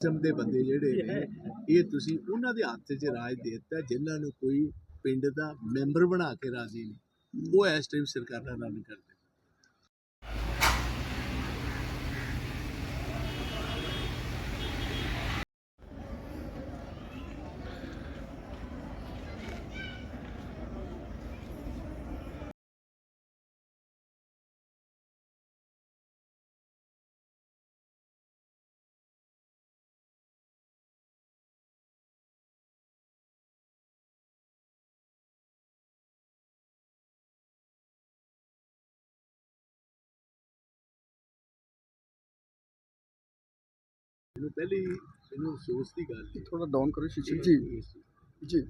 ਕਿਸਮ ਦੇ ਬੰਦੇ ਜਿਹੜੇ ਨੇ ਇਹ ਤੁਸੀਂ ਉਹਨਾਂ ਦੇ ਹੱਥ 'ਚ ਰਾਜ ਦੇ ਦਿੱਤਾ ਜਿਨ੍ਹਾਂ ਨੂੰ ਕੋਈ ਪਿੰਡ ਦਾ ਮੈਂਬਰ ਬਣਾ ਕੇ ਰਾਜੀ ਨਹੀਂ। ਉਹ ਇਸ ਟਾਈਮ ਸਰਕਾਰਾਂ ਰਨ ਕਰਦੇ। ਇਹਨੂੰ ਪਹਿਲੀ ਇਹਨੂੰ ਅਫਸੋਸ ਦੀ ਗੱਲ ਹੈ ਥੋੜਾ ਡਾਊਨ ਕਰੋ ਸ਼ੀਸ਼ੇ ਇਹ- ਜੀ। ਇਹ- ਜੀ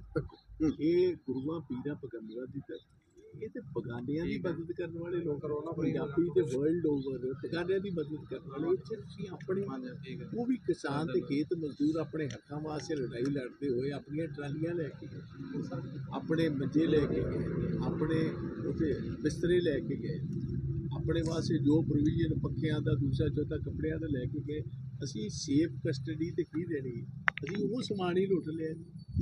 ਇਹ ਗੁਰੂਆਂ ਪੀਰਾਂ ਪਗੰਬਰਾਂ ਦੀ ਧਰਤੀ ਇਹ ਤੇ ਬਗਾਨਿਆਂ ਦੀ ਮਦਦ ਕਰਨ ਵਾਲੇ ਲੋਕ ਪੰਜਾਬੀ ਤੇ ਵਰਲਡ ਓਵਰ ਬਗਾਨਿਆਂ ਦੀ ਮਦਦ ਕਰਨ ਵਾਲੇ ਇੱਥੇ ਤੁਸੀਂ ਆਪਣੇ ਉਹ ਵੀ ਕਿਸਾਨ ਤੇ ਖੇਤ ਮਜ਼ਦੂਰ ਆਪਣੇ ਹੱਕਾਂ ਵਾਸਤੇ ਲੜਾਈ ਲੜਦੇ ਹੋਏ ਆਪਣੀਆਂ ਟਰਾਲੀਆਂ ਲੈ ਕੇ ਗਏ। ਆਪਣੇ ਮੰਜੇ ਲੈ ਕੇ ਗਏ। ਆਪਣੇ ਉੱਥੇ ਬਿਸਤਰੇ ਲੈ ਕੇ ਗਏ। ਆਪਣੇ ਵਾਸਤੇ ਜੋ ਪ੍ਰੋਵੀਜ਼ਨ ਪੱਖਿਆਂ ਦਾ ਦੂਸਰਾ ਚੌਥਾ ਕੱਪੜਿਆਂ ਦਾ ਲੈ ਕੇ ਗਏ। ਅਸੀਂ ਸੇਫ ਕਸਟਡੀ ਤੇ ਕੀ ਦੇਣੀ? ਅਸੀਂ ਉਹ ਸਮਾਨ ਹੀ ਲੁੱਟ ਲਿਆ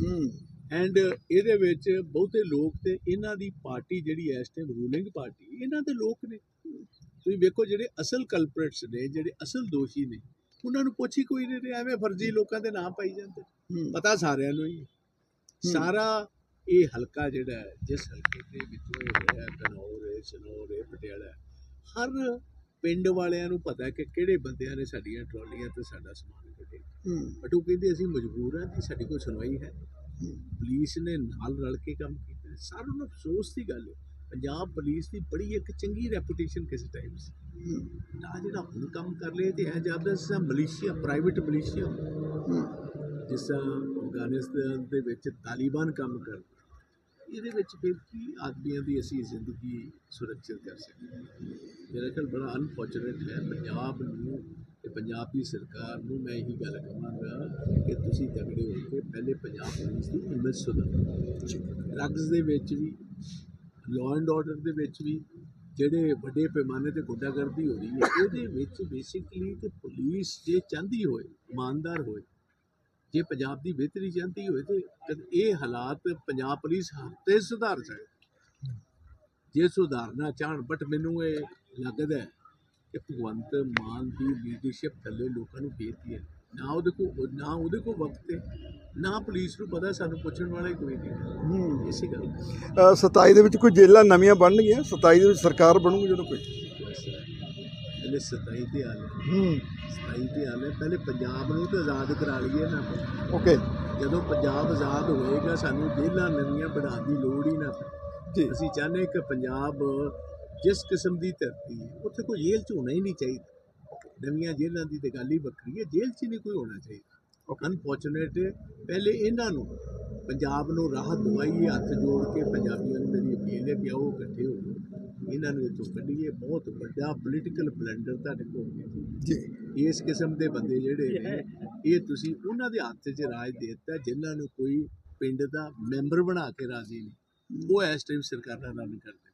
ਹੂੰ। ਐਂਡ ਇਹਦੇ ਵਿੱਚ ਬਹੁਤੇ ਲੋਕ ਤੇ ਇਹਨਾਂ ਦੀ ਪਾਰਟੀ ਜਿਹੜੀ ਇਸ ਟਾਈਮ ਰੂਲਿੰਗ ਪਾਰਟੀ ਇਹਨਾਂ ਦੇ ਲੋਕ ਨੇ। ਤੁਸੀਂ ਵੇਖੋ ਜਿਹੜੇ ਅਸਲ ਕਲਪਰੇਟਸ ਨੇ ਜਿਹੜੇ ਅਸਲ ਦੋਸ਼ੀ ਨੇ ਉਹਨਾਂ ਨੂੰ ਪੁੱਛ ਹੀ ਕੋਈ ਨਹੀਂ ਰਿਹਾ ਐਵੇਂ ਫਰਜ਼ੀ ਲੋਕਾਂ ਦੇ ਨਾਮ ਪਾਈ ਜਾਂਦੇ। ਪਤਾ ਸਾਰਿਆਂ ਨੂੰ ਹੀ। ਸਾਰਾ ਇਹ ਹਲਕਾ ਜਿਹੜਾ ਜਿਸ ਹਲਕੇ ਦੇ ਵਿੱਚੋਂ ਇਹ ਹੋਇਆ ਕਨੌਰ ਹੈ ਸਨੌਰ ਹੈ ਪਟਿਆਲਾ ਹਰ ਪਿੰਡ ਵਾਲਿਆਂ ਨੂੰ ਪਤਾ ਕਿ ਕਿਹੜੇ ਬੰਦਿਆਂ ਨੇ ਸਾਡੀਆਂ ਟਰਾਲੀਆਂ ਤੇ ਸਾਡਾ ਸਮਾਨ ਕੱਢਿਆ। ਬਟ ਉਹ ਕਹਿੰਦੇ ਅਸੀਂ ਮਜਬੂਰ ਹਾਂ ਜੀ ਸਾਡੀ ਕੋਈ ਸੁਣਵਾਈ ਹੈ ਪੁਲਿਸ ਨੇ ਨਾਲ ਰਲ ਕੇ ਕੰਮ ਕੀਤਾ। ਸਾਰਿਆਂ ਨੂੰ ਅਫਸੋਸ ਦੀ ਗੱਲ ਹੈ ਪੰਜਾਬ ਪੁਲਿਸ ਦੀ ਬੜੀ ਇੱਕ ਚੰਗੀ ਰੈਪੂਟੇਸ਼ਨ ਕਿਸੇ ਟਾਈਮ ਸੀ। ਨਾ ਜਿਹੜਾ ਹੁਣ ਕੰਮ ਕਰ ਲਏ ਤੇ ਹੈ ਜਦ ਦਾ ਮਲੇਸ਼ੀਆ ਪ੍ਰਾਈਵੇਟ ਮਲੇਸ਼ੀਆ। ਜਿਸ ਤਰ੍ਹਾਂ ਅਫਗਾਨਿਸਤਾਨ ਦੇ ਵਿੱਚ ਤਾਲਿਬਾਨ ਕੰਮ ਕਰ ਇਹਦੇ ਵਿੱਚ ਫਿਰ ਕੀ ਆਦਮੀਆਂ ਦੀ ਅਸੀਂ ਜ਼ਿੰਦਗੀ ਸੁਰੱਖਿਅਤ ਕਰ ਸਕਦੇ? ਮੇਰਾ ਖਿਆਲ ਬੜਾ ਅਨਫੋਰਚੂਨੇਟ ਹੈ। ਪੰਜਾਬ ਨੂੰ ਤੇ ਪੰਜਾਬ ਦੀ ਸਰਕਾਰ ਨੂੰ ਮੈਂ ਇਹੀ ਗੱਲ ਕਹਾਂਗਾ ਕਿ ਤੁਸੀਂ ਤਗੜੇ ਹੋ ਕੇ ਪਹਿਲੇ ਪੰਜਾਬ ਪੁਲਿਸ ਦੀ ਇਮੇਜ ਸੁਧਾਰੋ ਡਰੱਗਸ ਦੇ ਵਿੱਚ ਵੀ ਲਾਅ ਐਂਡ ਆਰਡਰ ਦੇ ਵਿੱਚ ਵੀ ਜਿਹੜੇ ਵੱਡੇ ਪੈਮਾਨੇ ਤੇ ਗੁੰਡਾਗਰਦੀ ਹੋ ਰਹੀ ਹੈ, ਉਹਦੇ ਵਿੱਚ ਬੇਸਿਕਲੀ ਤੇ ਪੁਲਿਸ ਜੇ ਚਾਹੁੰਦੀ ਹੋਏ, ਇਮਾਨਦਾਰ ਹੋਏ, ਜੇ ਪੰਜਾਬ ਦੀ ਬਿਹਤਰੀ ਚਾਹੁੰਦੀ ਹੋਏ ਤੇ ਇਹ ਹਾਲਾਤ ਪੰਜਾਬ ਪੁਲਿਸ ਹਫ਼ਤੇ ਸੁਧਾਰ ਜਾਏ ਜੇ ਸੁਧਾਰਨਾ ਚਾਹਣ ਬਟ ਮੈਨੂੰ ਇਹ ਲੱਗਦਾ ਕਿ ਭਗਵੰਤ ਮਾਨ ਦੀ ਲੀਡਰਸ਼ਿਪ ਥੱਲੇ ਲੋਕਾਂ ਨੂੰ ਬੇਤੀ ਹੈ। ਨਾ ਉਹਦੇ ਕੋ ਨਾ ਉਹਦੇ ਕੋ ਵਕਤ ਹੈ ਨਾ ਪੁਲਿਸ ਨੂੰ ਪਤਾ ਸਾਨੂੰ ਪੁੱਛਣ ਵਾਲਾ ਕੋਈ ਨਹੀਂ। ਇਸੇ ਗੱਲ ਅ, 27 ਦੇ ਵਿੱਚ ਕੋਈ ਜੇਲਾਂ ਨਵੀਆਂ ਬਣਨਗੀਆਂ? 27 ਦੇ ਵਿੱਚ ਸਰਕਾਰ ਬਣੂਗੀ ਜਦੋਂ ਕੋਈ? ਪਹਿਲੇ 27 ਤੇ ਆ ਲੈ ਹੂੰ। 27 ਤੇ ਆ ਲੈ ਪਹਿਲੇ ਪੰਜਾਬ ਨੂੰ ਤਾਂ ਆਜ਼ਾਦ ਕਰਾ ਲਈਏ ਨਾ ਓਕੇ। ਜਦੋਂ ਪੰਜਾਬ ਆਜ਼ਾਦ ਹੋਏਗਾ ਸਾਨੂੰ ਜੇਲ੍ਹਾਂ ਨਵੀਆਂ ਬਣਾਉਣ ਦੀ ਲੋੜ ਹੀ ਨਾ ਜੀ। ਅਸੀਂ ਚਾਹੁੰਦੇ ਕਿ ਪੰਜਾਬ ਜਿਸ ਕਿਸਮ ਦੀ ਧਰਤੀ ਹੈ ਉੱਥੇ ਕੋਈ ਜੇਲ੍ਹ 'ਚ ਹੋਣਾ ਹੀ ਨਹੀਂ ਚਾਹੀਦਾ। ਨਵੀਆਂ ਜੇਲ੍ਹਾਂ ਦੀ ਤੇ ਗੱਲ ਹੀ ਵੱਖਰੀ ਹੈ ਜੇਲ੍ਹ 'ਚ ਨਹੀਂ ਕੋਈ ਹੋਣਾ ਚਾਹੀਦਾ। ਅਨਫੋਰਚੂਨੇਟ ਪਹਿਲੇ ਇਹਨਾਂ ਨੂੰ ਪੰਜਾਬ ਨੂੰ ਰਾਹਤ ਦਵਾਈਏ ਹੱਥ ਜੋੜ ਕੇ ਪੰਜਾਬੀਆਂ ਨੂੰ ਮੇਰੀ ਅਪੀਲ ਹੈ ਕਿ ਆਓ ਇਕੱਠੇ ਹੋ। ਇਹਨਾਂ ਨੂੰ ਇੱਥੋਂ ਕੱਢੀਏ। ਬਹੁਤ ਵੱਡਾ ਪੋਲੀਟੀਕਲ ਬਲੰਡਰ ਤੁਹਾਡੇ ਕੋਲ ਜੀ। ਇਸ ਕਿਸਮ ਦੇ ਬੰਦੇ ਜਿਹੜੇ ਨੇ ਇਹ ਤੁਸੀਂ ਉਹਨਾਂ ਦੇ ਹੱਥ 'ਚ ਰਾਜ ਦੇ ਦਿੱਤਾ ਜਿਨ੍ਹਾਂ ਨੂੰ ਕੋਈ ਪਿੰਡ ਦਾ ਮੈਂਬਰ ਬਣਾ ਕੇ ਰਾਜੀ ਨਹੀਂ। ਉਹ ਇਸ ਟਾਈਮ ਸਰਕਾਰਾਂ ਰਨ ਕਰਦੇ।